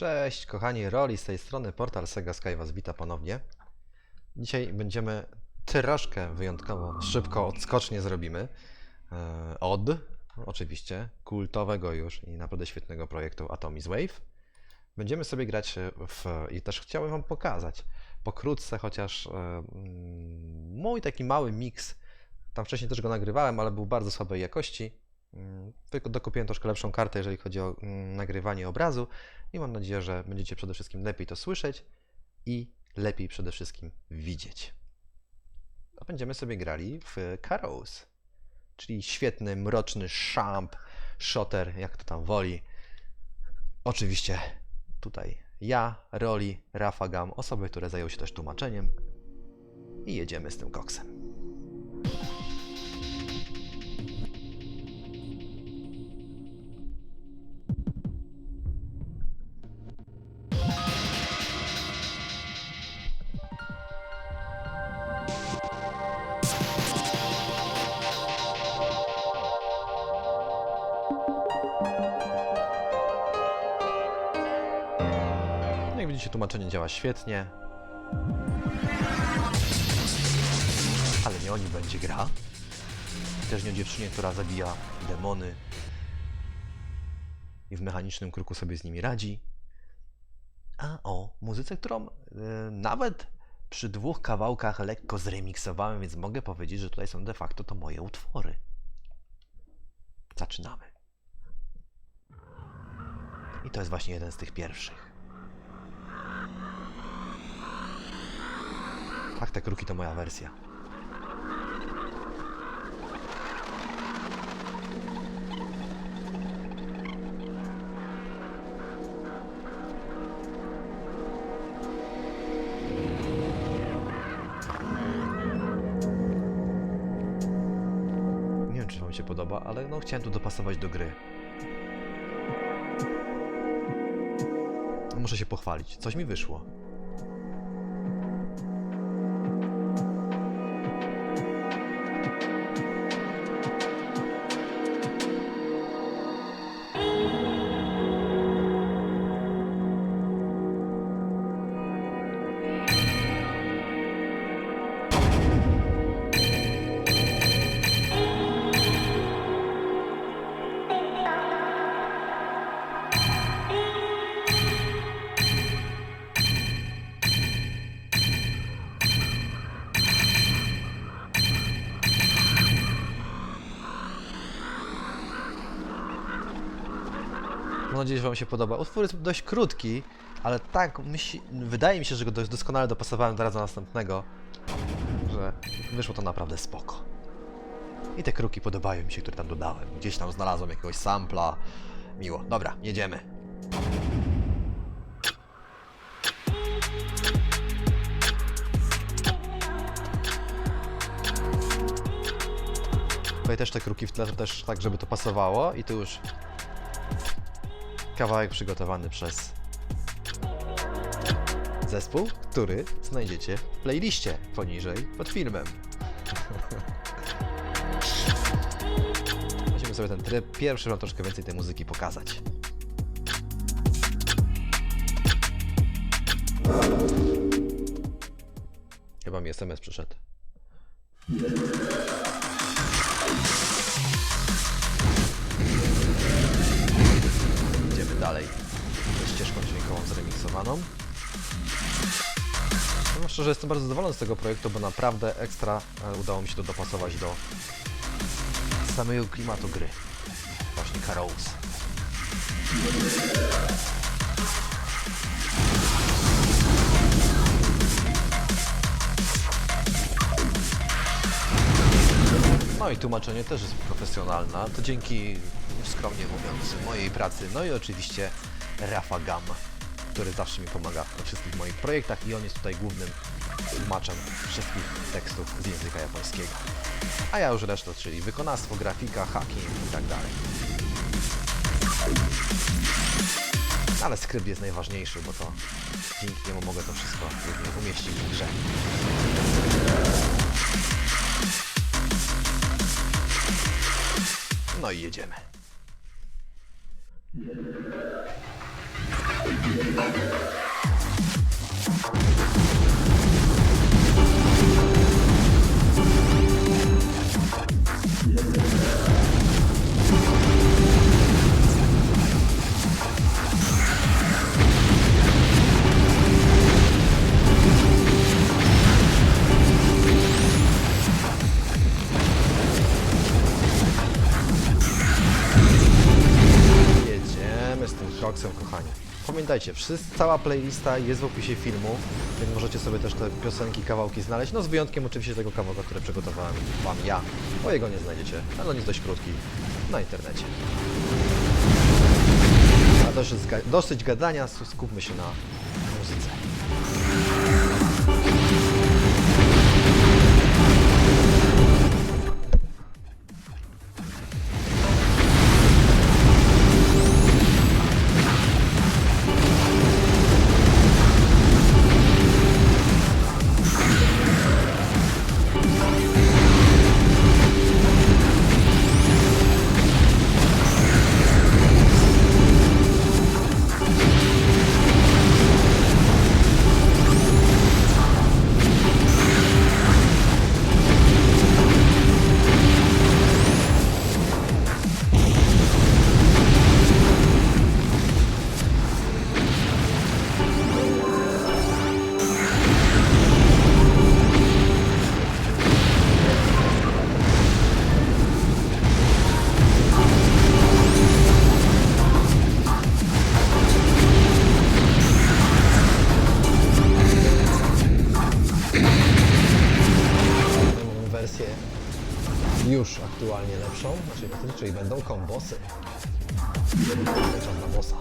Cześć kochani, Roli z tej strony, portal Sega Sky was wita ponownie. Dzisiaj będziemy troszkę wyjątkowo szybko, odskocznie zrobimy e, od, oczywiście, kultowego już i naprawdę świetnego projektu Atomic Wave. Będziemy sobie grać w, i też chciałem wam pokazać pokrótce chociaż e, mm, mój taki mały miks, tam wcześniej też go nagrywałem, ale był bardzo słabej jakości. Mm, Tylko dokupiłem troszkę lepszą kartę, jeżeli chodzi o mm, nagrywanie obrazu i mam nadzieję, że będziecie przede wszystkim lepiej to słyszeć i lepiej przede wszystkim widzieć. A będziemy sobie grali w Carouse, czyli świetny, mroczny szamp, shotter, jak to tam woli. Oczywiście tutaj ja, Roli, Rafa Gam, osoby, które zajęły się też tłumaczeniem i jedziemy z tym koksem. Widzicie, tłumaczenie działa świetnie. Ale nie o nim będzie gra. Też nie o dziewczynie, która zabija demony i w mechanicznym kruku sobie z nimi radzi. A o muzyce, którą y, nawet przy dwóch kawałkach lekko zremiksowałem, więc mogę powiedzieć, że tutaj są de facto to moje utwory. Zaczynamy. I to jest właśnie jeden z tych pierwszych. Tak, te kruki to moja wersja. Nie wiem, czy wam się podoba, ale no chciałem tu dopasować do gry. Muszę się pochwalić. Coś mi wyszło. Nadzieję, że Wam się podoba. Utwór jest dość krótki, ale tak, myśli, wydaje mi się, że go dość doskonale dopasowałem teraz do następnego, że wyszło to naprawdę spoko. I te kruki podobają mi się, które tam dodałem. Gdzieś tam znalazłem jakiegoś sampla. Miło. Dobra, jedziemy. Tutaj też te kruki w tle, też tak, żeby to pasowało i tu już kawałek przygotowany przez zespół, który znajdziecie w playliście poniżej pod filmem. Weźmy sobie ten tryb. Pierwszy wam troszkę więcej tej muzyki pokazać. Chyba mi SMS przyszedł. Dalej ze ścieżką dźwiękową zremiksowaną. Powiem szczerze, jestem bardzo zadowolony z tego projektu, bo naprawdę ekstra e, udało mi się to dopasować do samego klimatu gry. Właśnie Carouse. No i tłumaczenie też jest profesjonalne. To dzięki, skromnie mówiąc, mojej pracy. No i oczywiście Rafa Gam, który zawsze mi pomaga we wszystkich moich projektach i on jest tutaj głównym tłumaczem wszystkich tekstów z języka japońskiego. A ja już resztę, czyli wykonawstwo, grafika, hacking i tak dalej. Ale skrypt jest najważniejszy, bo to dzięki niemu mogę to wszystko umieścić w grze. No i jedziemy. Jedziemy Pamiętajcie, wszyscy, cała playlista jest w opisie filmu, więc możecie sobie też te piosenki, kawałki znaleźć, no z wyjątkiem oczywiście tego kawałka, które przygotowałem Wam ja, bo jego nie znajdziecie, ale on jest dość krótki, na internecie. A dosyć, dosyć gadania, skupmy się na muzyce. Czas na bossa.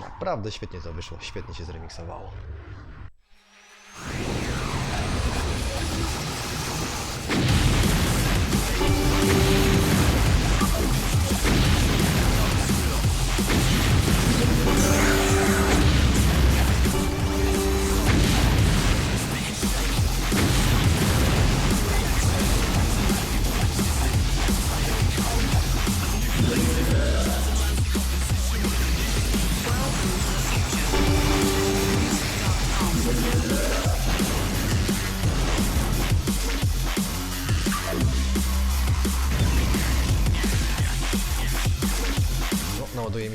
Naprawdę świetnie to wyszło, świetnie się zremiksowało.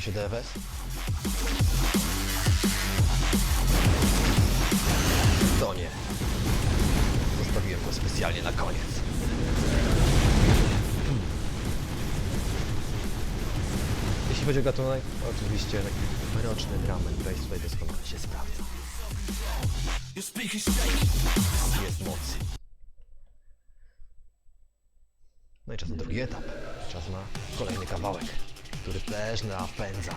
Się DFS. To nie. Zostawiłem go specjalnie na koniec. Jeśli chodzi o gatunek, oczywiście mroczny drum and bass tutaj doskonale się sprawdza. Jest moc. No i czas na drugi etap. Czas na kolejny kawałek, który też napędza.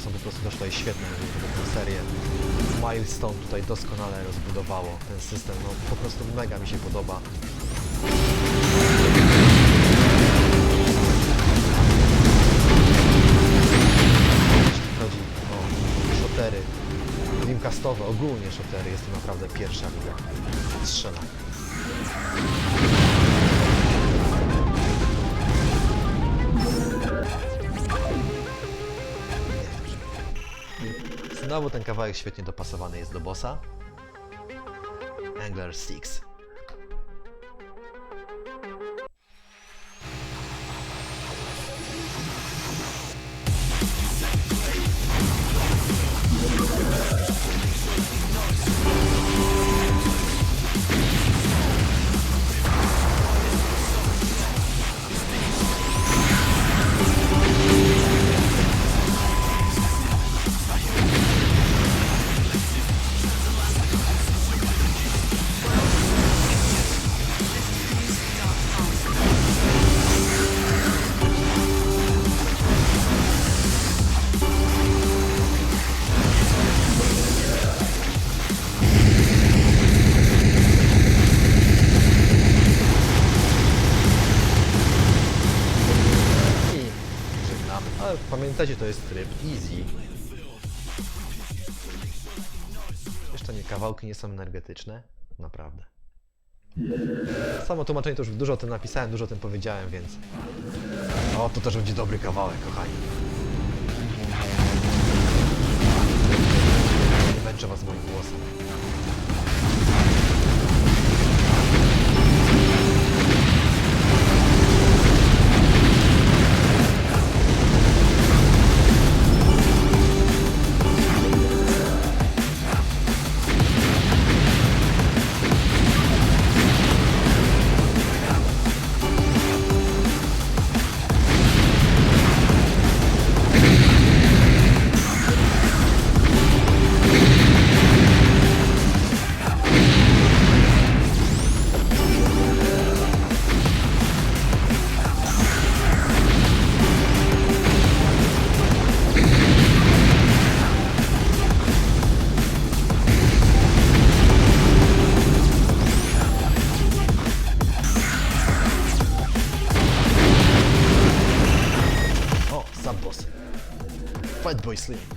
Że tę serię Milestone tutaj doskonale rozbudowało ten system. No po prostu mega mi się podoba. Jeśli chodzi o shotery, Dreamcastowe, ogólnie shotery, jest to naprawdę pierwsza liga strzelania. Znowu ten kawałek świetnie dopasowany jest do bossa. Angler 6. nie, są energetyczne. Naprawdę. Samo tłumaczenie to już dużo o tym napisałem, dużo o tym powiedziałem, więc... O, to też będzie dobry kawałek, kochani. Nie męczę was moim głosem. seriously.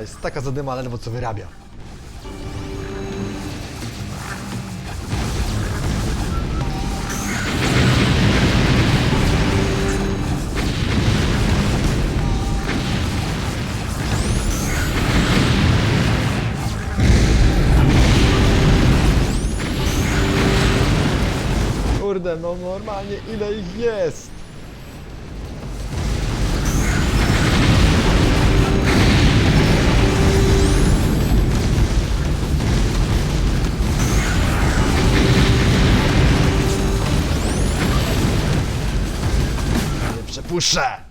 Jest taka zadyma, ledwo co wyrabia. Kurde, no normalnie ile ich jest? Nie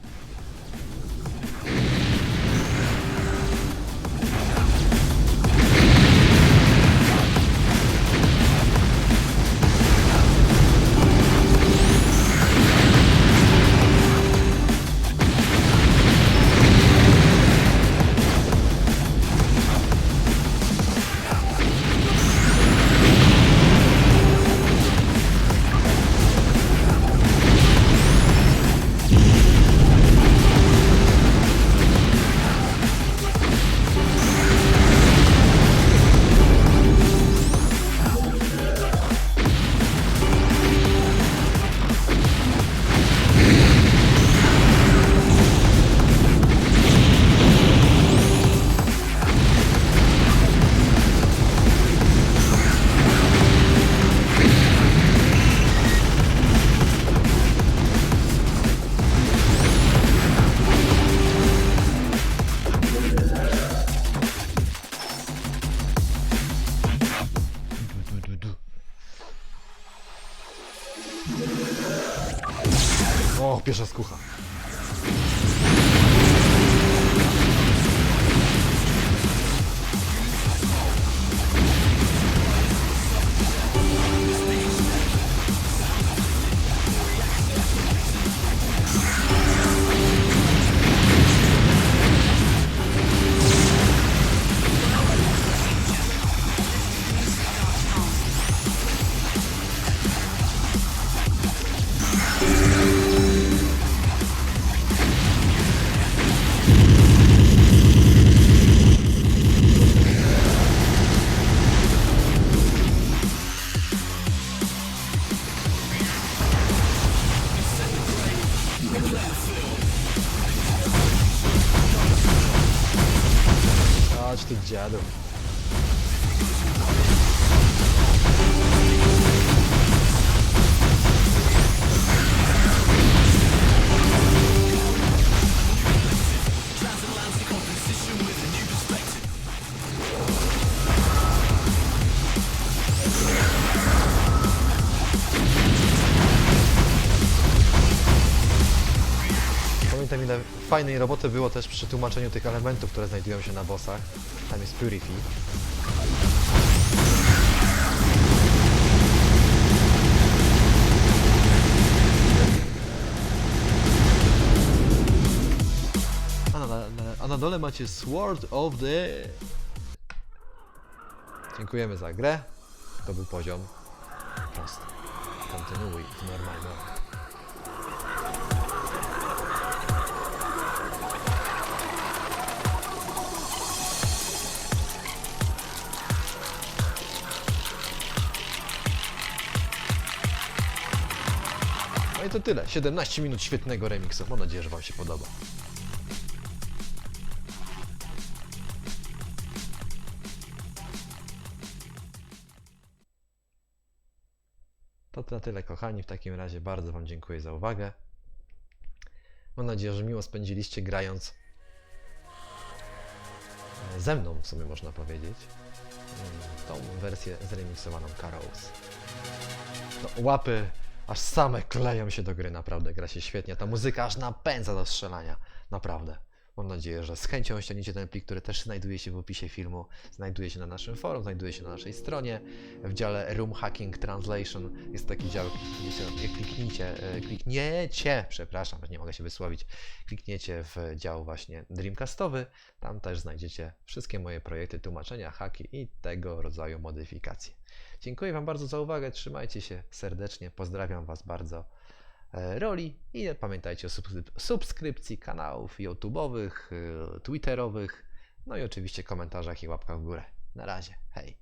fajnej roboty było też przy tłumaczeniu tych elementów, które znajdują się na bossach. Tam jest Purify. A na, na, a na dole macie Sword of the... Dziękujemy za grę. To był poziom. Prosty. Kontynuuj w normalnym. To tyle. 17 minut świetnego remiksu. Mam nadzieję, że Wam się podoba. To na tyle, kochani. W takim razie bardzo Wam dziękuję za uwagę. Mam nadzieję, że miło spędziliście grając e, ze mną, w sumie można powiedzieć, mm, tą wersję zremiksowaną Carols. No, łapy aż same kleją się do gry, naprawdę gra się świetnie. Ta muzyka aż napędza do strzelania, naprawdę. Mam nadzieję, że z chęcią ściągniecie ten plik, który też znajduje się w opisie filmu, znajduje się na naszym forum, znajduje się na naszej stronie. W dziale Room Hacking Translation jest taki dział, klikniecie, kliknijcie, e, klikniecie, przepraszam, nie mogę się wysłowić, klikniecie w dział właśnie Dreamcastowy, tam też znajdziecie wszystkie moje projekty, tłumaczenia, haki i tego rodzaju modyfikacje. Dziękuję Wam bardzo za uwagę, trzymajcie się serdecznie, pozdrawiam Was bardzo. e, Roli i pamiętajcie o subskryp- subskrypcji kanałów YouTube'owych, y, Twitterowych, no i oczywiście komentarzach i łapkach w górę. Na razie, hej!